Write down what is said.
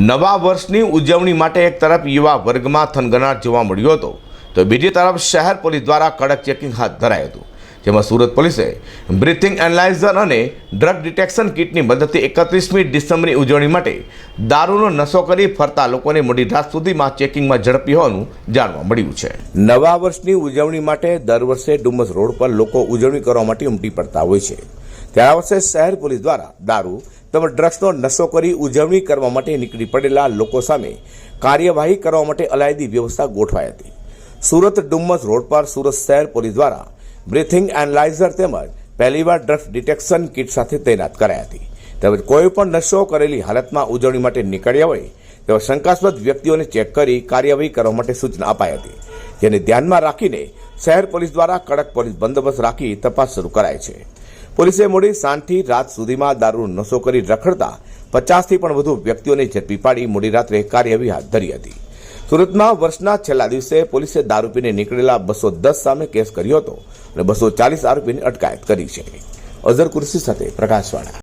નવા વર્ષની ઉજવણી માટે એક તરફ યુવા વર્ગમાં થનગનાટ જોવા મળ્યો હતો, તો બીજી તરફ શહેર પોલીસ દ્વારા કડક ચેકિંગ હાથ ધરાયું હતું. જેમાં સુરત પોલીસે બ્રિથિંગ એનાલાઇઝર અને ડ્રગ ડિટેક્શન કિટની મદદથી એકત્રીસમી ડિસેમ્બરની ઉજવણી માટે દારૂનો નશો કરી ફરતા લોકોને મોડી રાત સુધીમાં ચેકિંગમાં ઝડપી હોવાનું જાણવા મળ્યું છે. નવા વર્ષની ઉજવણી માટે દર વર્ષે ડુમસ રોડ પર લોકો ઉજવણી કરવા માટે ઉમટી પડતા હોય છે. ત્યારે વર્ષે શહેર પોલીસ દ્વારા દારૂ તેમજ ડ્રગ્સનો નશો કરી ઉજવણી કરવા માટે નીકળી પડેલા લોકો સામે કાર્યવાહી કરવા માટે અલાયદી વ્યવસ્થા ગોઠવાઈ હતી. સુરત ડુમ્મસ રોડ પર સુરત શહેર પોલીસ દ્વારા બ્રીથિંગ એનાલાઇઝર તેમજ પહેલીવાર ડ્રગ્સ ડિટેક્શન કિટ સાથે તૈનાત કરાઈ હતી. તેમજ કોઈ પણ નશો કરેલી હાલતમાં ઉજવણી માટે નીકળ્યા હોય, તેવા શંકાસ્પદ વ્યક્તિઓને ચેક કરી કાર્યવાહી કરવા માટે સૂચના અપાઈ હતી. જેને ધ્યાનમાં રાખીને શહેર પોલીસ દ્વારા કડક પોલીસ બંદોબસ્ત રાખી તપાસ શરૂ કરાઈ છે. પોલીસે મોડી સાંજથી રાત સુધીમાં દારૂનો નશો કરી રખડતા પચાસથી પણ વધુ વ્યક્તિઓને ઝડપી પાડી મોડી રાત્રે કાર્યવાહી હાથ ધરી હતી. સુરતમાં વર્ષના છેલ્લા દિવસે પોલીસે દારૂ પીને નીકળેલા બસો દસ સામે કેસ કર્યો હતો અને બસો ચાલીસ આરોપીની અટકાયત કરી છે. અઝર કુર્સી સાથે પ્રકાશવાળા.